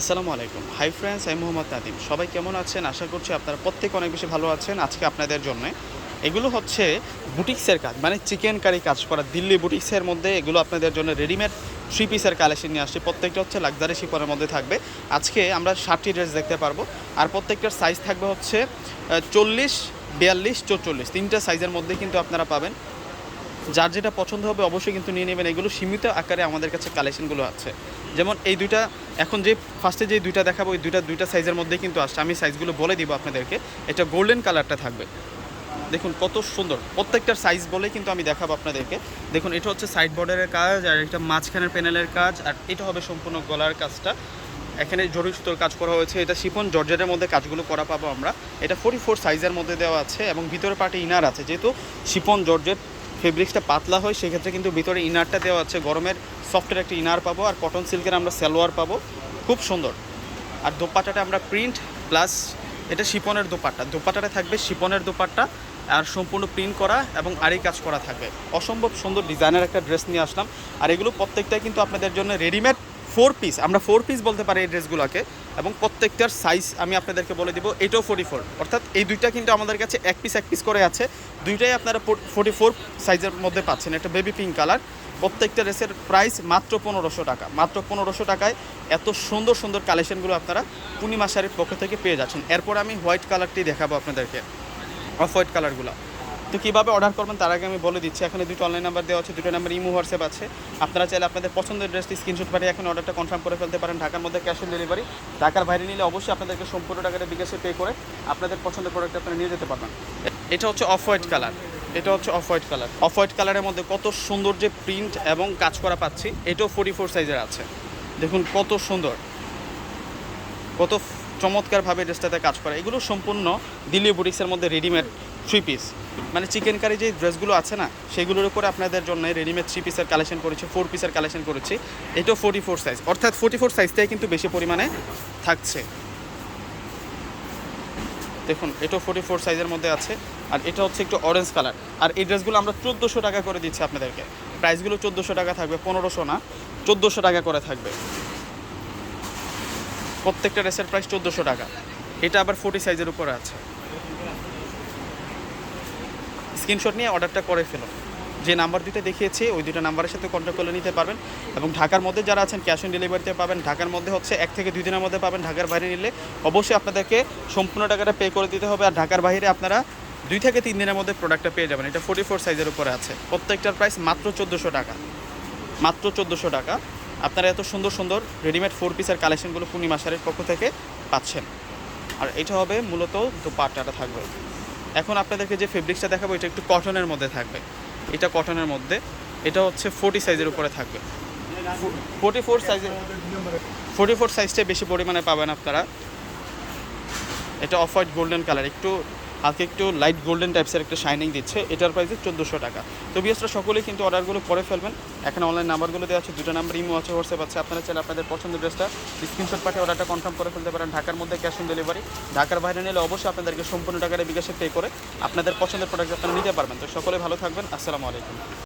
আসসালামু আলাইকুম। Hi friends আমি মোহাম্মদ নাদিম সবাই কেমন আছেন? আশা করছি আপনারা প্রত্যেক অনেক বেশি ভালো আছেন। আজকে আপনাদের জন্য এগুলো হচ্ছে বুটিক্সের কাজ মানে চিকেন কারি কাজ করা, দিল্লি বুটিক্সের মধ্যে এগুলো আপনাদের জন্য রেডিমেড থ্রি পিসের কালেকশন নিয়ে আসছি। প্রত্যেকটা হচ্ছে লাক্সারি শিপনের মধ্যে থাকবে। আজকে আমরা ষাটটি ড্রেস দেখতে পারব। আর প্রত্যেকটার সাইজ থাকবে হচ্ছে চল্লিশ, বিয়াল্লিশ, চৌচল্লিশ। তিনটা সাইজের মধ্যে কিন্তু আপনারা পাবেন। যার যেটা পছন্দ হবে অবশ্যই কিন্তু নিয়ে নেবেন। এগুলো সীমিত আকারে আমাদের কাছে কালেকশনগুলো আছে। যেমন এই দুইটা, এখন যে ফার্স্টে যে দুইটা দেখাবো ওই দুইটা দুইটা সাইজের মধ্যেই কিন্তু আসছে। আমি সাইজগুলো বলে দিব আপনাদেরকে। এটা গোল্ডেন কালারটা থাকবে। দেখুন কত সুন্দর। প্রত্যেকটার সাইজ বলে কিন্তু আমি দেখাবো আপনাদেরকে। দেখুন, এটা হচ্ছে সাইড বর্ডারের কাজ আর এটা মাঝখানের প্যানেলের কাজ আর এটা হবে সম্পূর্ণ গলার কাজটা। এখানে জরি সুতোর কাজ করা হয়েছে। এটা শিপন জর্জেটের মধ্যে কাজগুলো করা পাবো আমরা। এটা ফোর্টি ফোর সাইজের মধ্যে দেওয়া আছে এবং ভিতরে পার্টে ইনার আছে। যেহেতু শিপন জর্জেট ফেব্রিক্সটা পাতলা হয়, সেক্ষেত্রে কিন্তু ভিতরে ইনারটা দেওয়া আছে। গরমের সফটের একটা ইনার পাবো আর কটন সিল্কের আমরা সালোয়ার পাবো। খুব সুন্দর। আর দোপাটাটা আমরা প্রিন্ট প্লাস এটা শিপনের দোপাট্টা। দোপাট্টাটা থাকবে শিপনের দোপাট্টা আর সম্পূর্ণ প্রিন্ট করা এবং আড়ি কাজ করা থাকবে। অসম্ভব সুন্দর ডিজাইনের একটা ড্রেস নিয়ে আসলাম। আর এগুলো প্রত্যেকটাই কিন্তু আপনাদের জন্য রেডিমেড ফোর পিস, আমরা ফোর পিস বলতে পারি এই ড্রেসগুলোকে, এবং প্রত্যেকটার সাইজ আমি আপনাদেরকে বলে দিব, এটাও ফোর্টি ফোর অর্থাৎ এই দুইটা কিন্তু আমাদের কাছে এক পিস এক পিস করে আছে। দুইটাই আপনারা ফোর্টি ফোর সাইজের মধ্যে পাচ্ছেন। একটা বেবি পিঙ্ক কালার প্রত্যেকটা ড্রেসের প্রাইস মাত্র পনেরোশো টাকা। মাত্র পনেরোশো টাকায় এত সুন্দর সুন্দর কালেকশনগুলো আপনারা পূর্ণিমা শাড়ির পক্ষ থেকে পেয়ে যাচ্ছেন। এরপর আমি হোয়াইট কালারটি দেখাবো আপনাদেরকে। অফ হোয়াইট কালারগুলো তো কীভাবে অর্ডার করবেন তার আগে আমি বলে দিচ্ছি। এখানে দুটো অনলাইন নাম্বার দেওয়া আছে দুটো নাম্বার ইমো হোয়াটসঅ্যাপ আছে। আপনারা চাইলে আপনাদের পছন্দের ড্রেসটি স্ক্রিনশট পাঠিয়ে এখন অর্ডারটা কনফার্ম করে ফেলতে পারেন ঢাকার মধ্যে ক্যাশ অন ডেলিভারি ঢাকার বাইরে নিলে অবশ্যই আপনাদেরকে সম্পূর্ণ টাকাটা বিকাশে পে করে আপনাদের পছন্দের প্রোডাক্ট আপনারা নিয়ে যেতে পারবেন। এটা হচ্ছে অফ হোয়াইট কালার এটা হচ্ছে off white colour off white কালারের মধ্যে কত সুন্দর যে প্রিন্ট এবং কাজ করা পাচ্ছি, এটাও ফোর্টি ফোর সাইজের আছে। দেখুন কত সুন্দর। কত চমৎকারভাবে ড্রেসটাতে কাজ করা। এগুলো সম্পূর্ণ দিল্লি বুটিক্সের মধ্যে রেডিমেড থ্রি পিস মানে চিকেন কারি যে ড্রেসগুলো আছে না, সেগুলোর উপরে আপনাদের জন্য রেডিমেড থ্রি পিসের কালেকশন করেছি ফোর পিসের কালেকশন করেছি। এটাও ফোর্টি ফোর সাইজ অর্থাৎ ফোর্টি ফোর সাইজটাই কিন্তু বেশি পরিমাণে থাকছে। দেখুন, এটাও ফোর্টি ফোর সাইজের মধ্যে আছে, আর এটা হচ্ছে একটু অরেঞ্জ কালার আর এই ড্রেসগুলো আমরা চোদ্দোশো টাকা করে দিচ্ছি আপনাদেরকে। প্রাইসগুলো চোদ্দোশো টাকা থাকবে, পনেরোশো না, চোদ্দোশো টাকা করে থাকবে। প্রত্যেকটা ড্রেসের প্রাইস চোদ্দোশো টাকা। এটা আবার ফোর্টি সাইজের উপরে আছে। স্ক্রিনশট নিয়ে অর্ডারটা করে ফেলো। যে নাম্বার দুটো দেখিয়েছি, ওই দুটো নাম্বারের সাথে কন্ট্যাক্ট করে নিতে পারবেন। এবং ঢাকার মধ্যে যারা আছেন ক্যাশ অন ডেলিভারিতে পাবেন। ঢাকার মধ্যে হচ্ছে এক থেকে দুই দিনের মধ্যে পাবেন ঢাকার বাইরে নিলে। অবশ্যই আপনাদেরকে সম্পূর্ণ টাকাটা পে করে দিতে হবে। আর ঢাকার বাইরে আপনারা দুই থেকে তিন দিনের মধ্যে প্রোডাক্টটা পেয়ে যাবেন। এটা ফোর্টি ফোর সাইজের উপরে আছে। প্রত্যেকটার প্রাইস মাত্র চোদ্দোশো টাকা। মাত্র চোদ্দোশো টাকা। আপনারা এত সুন্দর সুন্দর রেডিমেড ফোর পিসের কালেকশনগুলো পূর্ণিমা শাড়ির পক্ষ থেকে পাচ্ছেন। আর এটা হবে মূলত দোপাট্টাটা থাকবে। এখন আপনাদেরকে যে ফেব্রিক্সটা দেখাবো, এটা একটু কটনের মধ্যে থাকবে। এটা কটনের মধ্যে। এটা হচ্ছে ফোর্টি সাইজের উপরে থাকবে। ফোর্টি ফোর সাইজের ফোর্টি ফোর সাইজটা বেশি পরিমাণে পাবেন আপনারা। এটা অফ হোয়াইট গোল্ডেন কালার একটু হালকা একটু লাইট গোল্ডেন টাইপসের একটা শাইনিং দিচ্ছে। এটার প্রাইসে চোদ্দোশো টাকা। তো বিএসরা সকলেই কিন্তু অর্ডারগুলো করে ফেলবেন। এখানে অনলাইন নাম্বারগুলো দেওয়া আছে, দুটো নাম্বার ইমো আছে হোয়াটসঅ্যাপ আছে। আপনারা চাইলে আপনাদের পছন্দের ড্রেসটা স্ক্রিনশট পাঠিয়ে অর্ডারটা কনফার্ম করে ফেলতে পারেন। ঢাকার মধ্যে ক্যাশ অন ডেলিভারি ঢাকার বাইরে নিলে অবশ্যই আপনাদেরকে সম্পূর্ণ টাকাটা বিকাশে পে করে আপনাদের পছন্দের প্রোডাক্ট আপনারা নিতে পারবেন। তো সকলে ভালো থাকবেন। আসসালামু আলাইকুম।